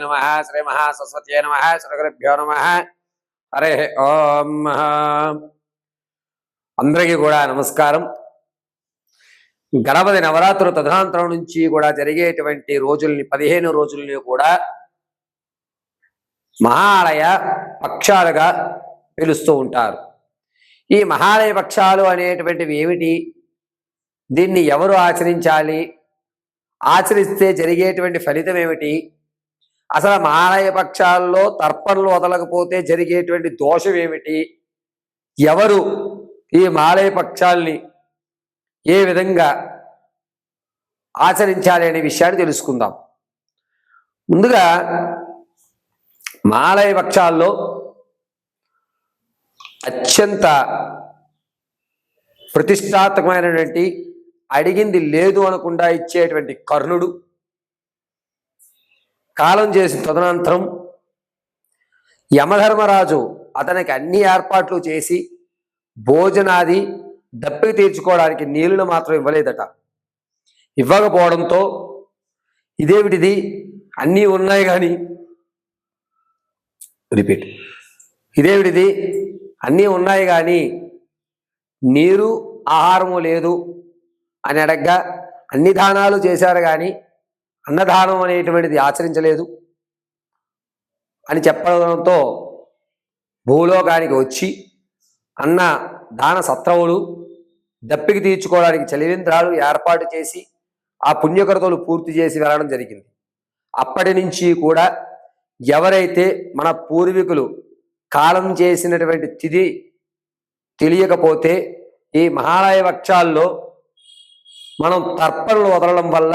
నమ శ్రీ మహాసరస్వతే నమ శ్రీ గురుభ్యో నమ. హరే ఓం. అందరికీ కూడా నమస్కారం. గణపతి నవరాత్రులు తదనంతరం నుంచి కూడా జరిగేటువంటి రోజుల్ని పదిహేను రోజుల్ని కూడా మహాలయ పక్షాలుగా పిలుస్తూ ఉంటారు. ఈ మహాలయ పక్షాలు అనేటువంటివి ఏమిటి? దీన్ని ఎవరు ఆచరించాలి? ఆచరిస్తే జరిగేటువంటి ఫలితం ఏమిటి? అసలు మాలయ పక్షాల్లో తర్పణలు వదలకపోతే జరిగేటువంటి దోషం ఏమిటి? ఎవరు ఈ మాలయ పక్షాల్ని ఏ విధంగా ఆచరించాలి అనే విషయాన్ని తెలుసుకుందాం. ముందుగా మాలయ పక్షాల్లో అత్యంత ప్రతిష్టాత్మకమైనటువంటి అడిగింది లేదు అనకుండా ఇచ్చేటువంటి కర్ణుడు కాలం చేసిన తదనంతరం యమధర్మరాజు అతనికి అన్ని ఏర్పాట్లు చేసి భోజనాది దప్పికి తీర్చుకోవడానికి నీళ్ళను మాత్రం ఇవ్వలేదట. ఇవ్వకపోవడంతో ఇదేమిటిది? అన్నీ ఉన్నాయి కానీ రిపీట్. ఇదేమిటిది? అన్నీ ఉన్నాయి కానీ నీరు ఆహారము లేదు అని అడగ్గా అన్ని దానాలు చేశారు కానీ అన్నదానం అనేటువంటిది ఆచరించలేదు అని చెప్పడంతో భూలోకానికి వచ్చి అన్న దాన సత్రవులు దప్పికి తీర్చుకోవడానికి చలివేంద్రాలు ఏర్పాటు చేసి ఆ పుణ్యకృతులు పూర్తి చేసి వెళ్ళడం జరిగింది. అప్పటి నుంచి కూడా ఎవరైతే మన పూర్వీకులు కాలం చేసినటువంటి తిథి తెలియకపోతే ఈ మహాలయ వక్షాల్లో మనం తర్పణలు వదలడం వల్ల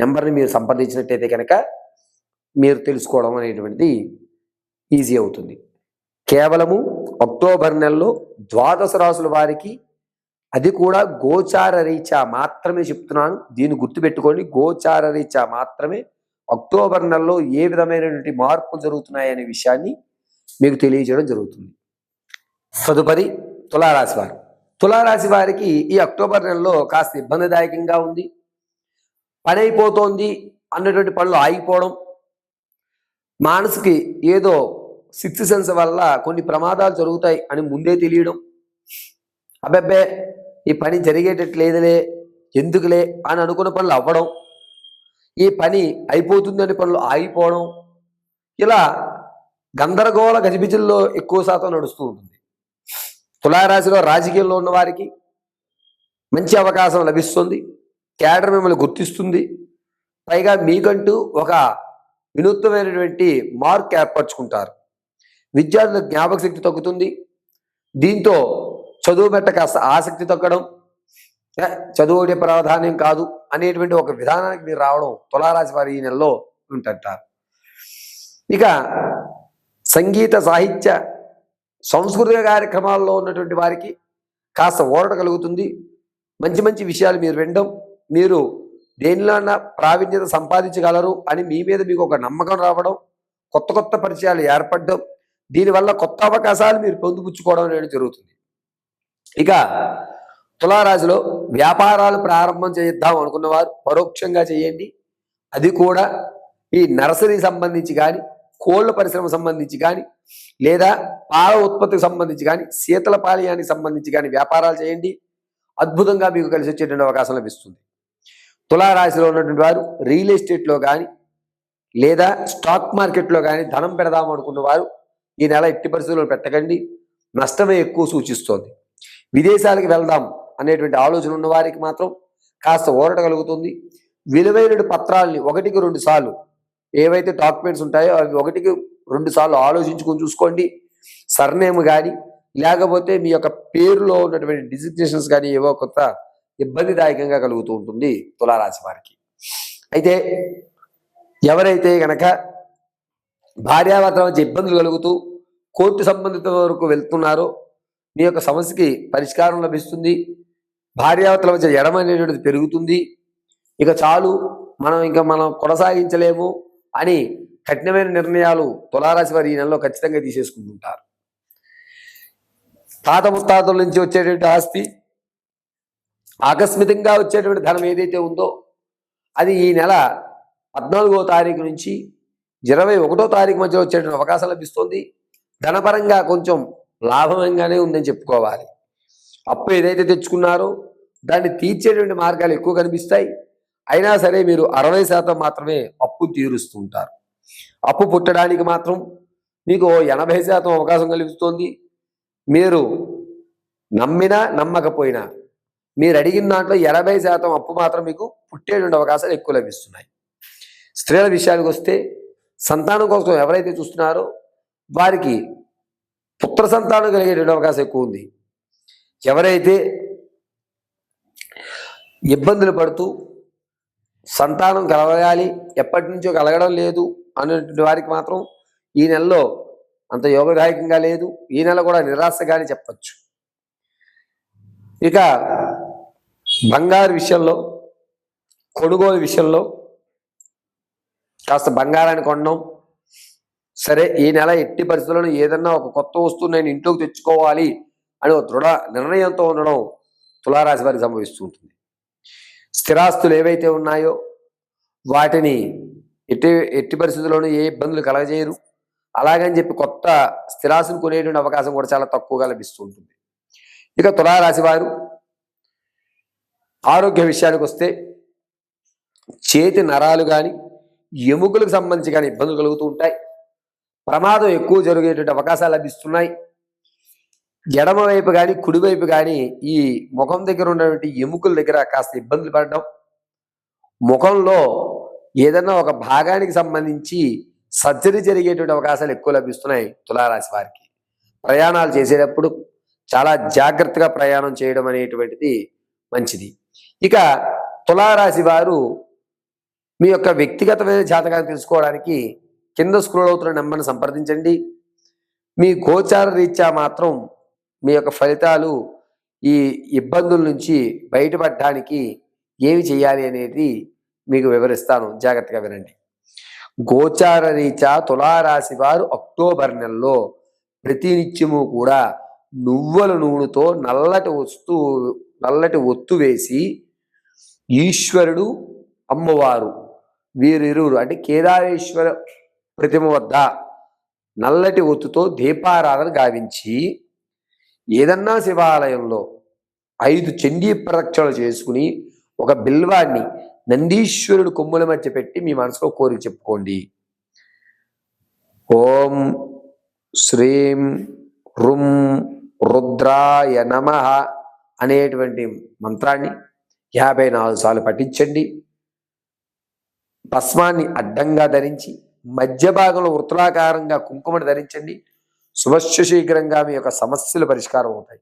నెంబర్ని మీరు సంప్రదించినట్టయితే కనుక మీరు తెలుసుకోవడం అనేటువంటిది ఈజీ అవుతుంది. కేవలము అక్టోబర్ నెలలో ద్వాదశ రాసుల వారికి అది కూడా గోచార రీత్యా మాత్రమే చెప్తున్నాను. దీన్ని గుర్తుపెట్టుకోండి. గోచార రీత్యా మాత్రమే అక్టోబర్ నెలలో ఏ విధమైనటువంటి మార్పులు జరుగుతున్నాయనే విషయాన్ని మీకు తెలియజేయడం జరుగుతుంది. తదుపరి తులారాశి వారు. తులారాశి వారికి ఈ అక్టోబర్ నెలలో కాస్త ఇబ్బందిదాయకంగా ఉంది. పని అయిపోతోంది అన్నటువంటి పనులు ఆగిపోవడం. మనసుకి ఏదో సిక్స్త్ సెన్స్ వల్ల కొన్ని ప్రమాదాలు జరుగుతాయి అని ముందే తెలియడం. అబ్బెబ్బే ఈ పని జరిగేటట్లేదులే ఎందుకులే అని అనుకున్న పనులు అవ్వడం. ఈ పని అయిపోతుందని పనులు ఆగిపోవడం. ఇలా గందరగోళ గజిబిజల్లో ఎక్కువ శాతం నడుస్తూ ఉంటుంది. తులారాశిలో రాజకీయాల్లో ఉన్న వారికి మంచి అవకాశం లభిస్తుంది. క్యాడర్ మిమ్మల్ని గుర్తిస్తుంది. పైగా మీకంటూ ఒక వినూత్నమైనటువంటి మార్క్ ఏర్పరచుకుంటారు. విద్యార్థుల జ్ఞాపక శక్తి తగ్గుతుంది. దీంతో చదువు పెట్ట కాస్త ఆసక్తి తగ్గడం చదువుడే చదువు ఒకటే ప్రాధాన్యం కాదు అనేటువంటి ఒక విధానానికి మీరు రావడం తులారాశి వారి ఈ నెలలో ఉంటుంటారు. ఇక సంగీత సాహిత్య సంస్కృతిక కార్యక్రమాల్లో ఉన్నటువంటి వారికి కాస్త ఓరట కలుగుతుంది. మంచి మంచి విషయాలు మీరు వినడం మీరు దేనిలోన ప్రావీణ్యత సంపాదించగలరు అని మీ మీద మీకు ఒక నమ్మకం రావడం కొత్త కొత్త పరిచయాలు ఏర్పడడం దీనివల్ల కొత్త అవకాశాలు మీరు పొందుపుచ్చుకోవడం అనేది జరుగుతుంది. ఇక తులారాశిలో వ్యాపారాలు ప్రారంభం చేద్దాం అనుకున్నవారు పరోక్షంగా చేయండి. అది కూడా ఈ నర్సరీ సంబంధించి కానీ కోళ్ళ పరిశ్రమ సంబంధించి కానీ లేదా పాల ఉత్పత్తికి సంబంధించి కానీ శీతల పానీయానికి సంబంధించి కానీ వ్యాపారాలు చేయండి. అద్భుతంగా మీకు కలిసి వచ్చేటువంటి అవకాశం లభిస్తుంది. తులారాశిలో ఉన్నటువంటి వారు రియల్ ఎస్టేట్లో కానీ లేదా స్టాక్ మార్కెట్లో కానీ ధనం పెడదాం అనుకున్న వారు ఈ నెల ఎట్టి పరిస్థితుల్లో పెట్టకండి. నష్టమే ఎక్కువ సూచిస్తోంది. విదేశాలకు వెళ్దాం అనేటువంటి ఆలోచన ఉన్న వారికి మాత్రం కాస్త ఊరట కలుగుతుంది. విలువైన పత్రాలని ఒకటికి రెండు సార్లు ఏవైతే డాక్యుమెంట్స్ ఉంటాయో అవి ఒకటికి రెండు సార్లు ఆలోచించుకొని చూసుకోండి. సర్నేమ్ కానీ లేకపోతే మీ యొక్క పేరులో ఉన్నటువంటి డిజిగ్నేషన్స్ కానీ ఏవో కొత్త ఇబ్బందిదాయకంగా కలుగుతూ ఉంటుంది తులారాశి వారికి. అయితే ఎవరైతే గనక భార్యాభర్తల మధ్య ఇబ్బందులు కలుగుతూ కోర్టు సంబంధిత వరకు వెళ్తున్నారో మీ యొక్క సమస్యకి పరిష్కారం లభిస్తుంది. భార్యాభర్తల మధ్య ఎడమ అనేటువంటిది పెరుగుతుంది. ఇక చాలు మనం ఇంకా మనం కొనసాగించలేము అని కఠినమైన నిర్ణయాలు తులారాశి వారి ఈ నెలలో ఖచ్చితంగా తీసేసుకుంటుంటారు. తాత ముత్తాతల నుంచి వచ్చేటువంటి ఆస్తి ఆకస్మికంగా వచ్చేటువంటి ధనం ఏదైతే ఉందో అది ఈ నెల పద్నాలుగో తారీఖు నుంచి ఇరవై ఒకటో తారీఖు మధ్య వచ్చేటువంటి అవకాశం లభిస్తుంది. ధనపరంగా కొంచెం లాభంగానే ఉందని చెప్పుకోవాలి. అప్పు ఏదైతే తెచ్చుకున్నారో దాన్ని తీర్చేటువంటి మార్గాలు ఎక్కువ కనిపిస్తాయి. అయినా సరే మీరు అరవై శాతం మాత్రమే అప్పు తీరుస్తూ ఉంటారు అప్పు పుట్టడానికి మాత్రం మీకు ఎనభై శాతం అవకాశం కలుగుతుంది. మీరు నమ్మినా నమ్మకపోయినా మీరు అడిగిన దాంట్లో ఎనభై శాతం అప్పు మాత్రం మీకు పుట్టేటువంటి అవకాశాలు ఎక్కువ లభిస్తున్నాయి. స్త్రీల విషయానికి వస్తే సంతానం కోసం ఎవరైతే చూస్తున్నారో వారికి పుత్ర సంతానం కలిగేటువంటి అవకాశం ఎక్కువ ఉంది. ఎవరైతే ఇబ్బందులు పడుతూ సంతానం కలగాలి ఎప్పటి నుంచో కలగడం లేదు అనేటువంటి వారికి మాత్రం ఈ నెలలో అంత యోగదాయకంగా లేదు. ఈ నెల కూడా నిరాశగానే చెప్పచ్చు. ఇక బంగారు విషయంలో కొనుగోలు విషయంలో కాస్త బంగారాన్ని కొనడం. సరే ఈ నెల ఎట్టి పరిస్థితుల్లో ఏదన్నా ఒక కొత్త వస్తువు నేను ఇంట్లోకి తెచ్చుకోవాలి అని ఒక దృఢ నిర్ణయంతో ఉండడం తులారాశి వారికి సంభవిస్తూ ఉంటుంది. స్థిరాస్తులు ఏవైతే ఉన్నాయో వాటిని ఎట్టి ఎట్టి పరిస్థితుల్లోనూ ఏ ఇబ్బందులు కలగజేయరు. అలాగని చెప్పి కొత్త స్థిరాస్తులు కొనేటువంటి అవకాశం కూడా చాలా తక్కువగా లభిస్తూ ఉంటుంది. ఇక తులారాశి వారు ఆరోగ్య విషయానికి వస్తే చేతి నరాలు కానీ ఎముకలకు సంబంధించి కానీ ఇబ్బందులు కలుగుతూ ఉంటాయి. ప్రమాదం ఎక్కువ జరిగేటువంటి అవకాశాలు లభిస్తున్నాయి. ఎడమవైపు కానీ కుడివైపు కానీ ఈ ముఖం దగ్గర ఉన్నటువంటి ఎముకల దగ్గర కాస్త ఇబ్బందులు పడడం ముఖంలో ఏదన్నా ఒక భాగానికి సంబంధించి సర్జరీ జరిగేటువంటి అవకాశాలు ఎక్కువ లభిస్తున్నాయి తులారాశి వారికి. ప్రయాణాలు చేసేటప్పుడు చాలా జాగ్రత్తగా ప్రయాణం చేయడం అనేటువంటిది మంచిది. ఇక తులారాశి వారు మీ యొక్క వ్యక్తిగతమైన జాతకాన్ని తెలుసుకోవడానికి కింద స్క్రోల్ అవుతున్న నెంబర్ని సంప్రదించండి. మీ గోచార రీత్యా మాత్రం మీ యొక్క ఫలితాలు ఈ ఇబ్బందుల నుంచి బయటపడడానికి ఏమి చేయాలి అనేది మీకు వివరిస్తాను. జాగ్రత్తగా వినండి. గోచార రీత్యా తులారాశి వారు అక్టోబర్ నెలలో ప్రతినిత్యము కూడా నువ్వుల నూనెతో నల్లటి వస్తువు నల్లటి ఒత్తు వేసి ఈశ్వరుడు అమ్మవారు. వీరిరువురు అంటే కేదారేశ్వర ప్రతిమ వద్ద నల్లటి ఒత్తుతో దీపారాధన గావించి ఏదన్నా శివాలయంలో ఐదు చండీ ప్రదక్షిణలు చేసుకుని ఒక బిల్వాన్ని నందీశ్వరుడు కొమ్ముల మధ్య పెట్టి మీ మనసులో కోరిక చెప్పుకోండి. ఓం శ్రీం రుం రుద్రాయ నమ అనేటువంటి మంత్రాన్ని యాభై నాలుగు సార్లు పఠించండి భస్మాన్ని అడ్డంగా ధరించి మధ్య భాగంలో వృత్తాకారంగా కుంకుమను ధరించండి. శుభశ శీఘ్రంగా మీ యొక్క సమస్యలు పరిష్కారం అవుతాయి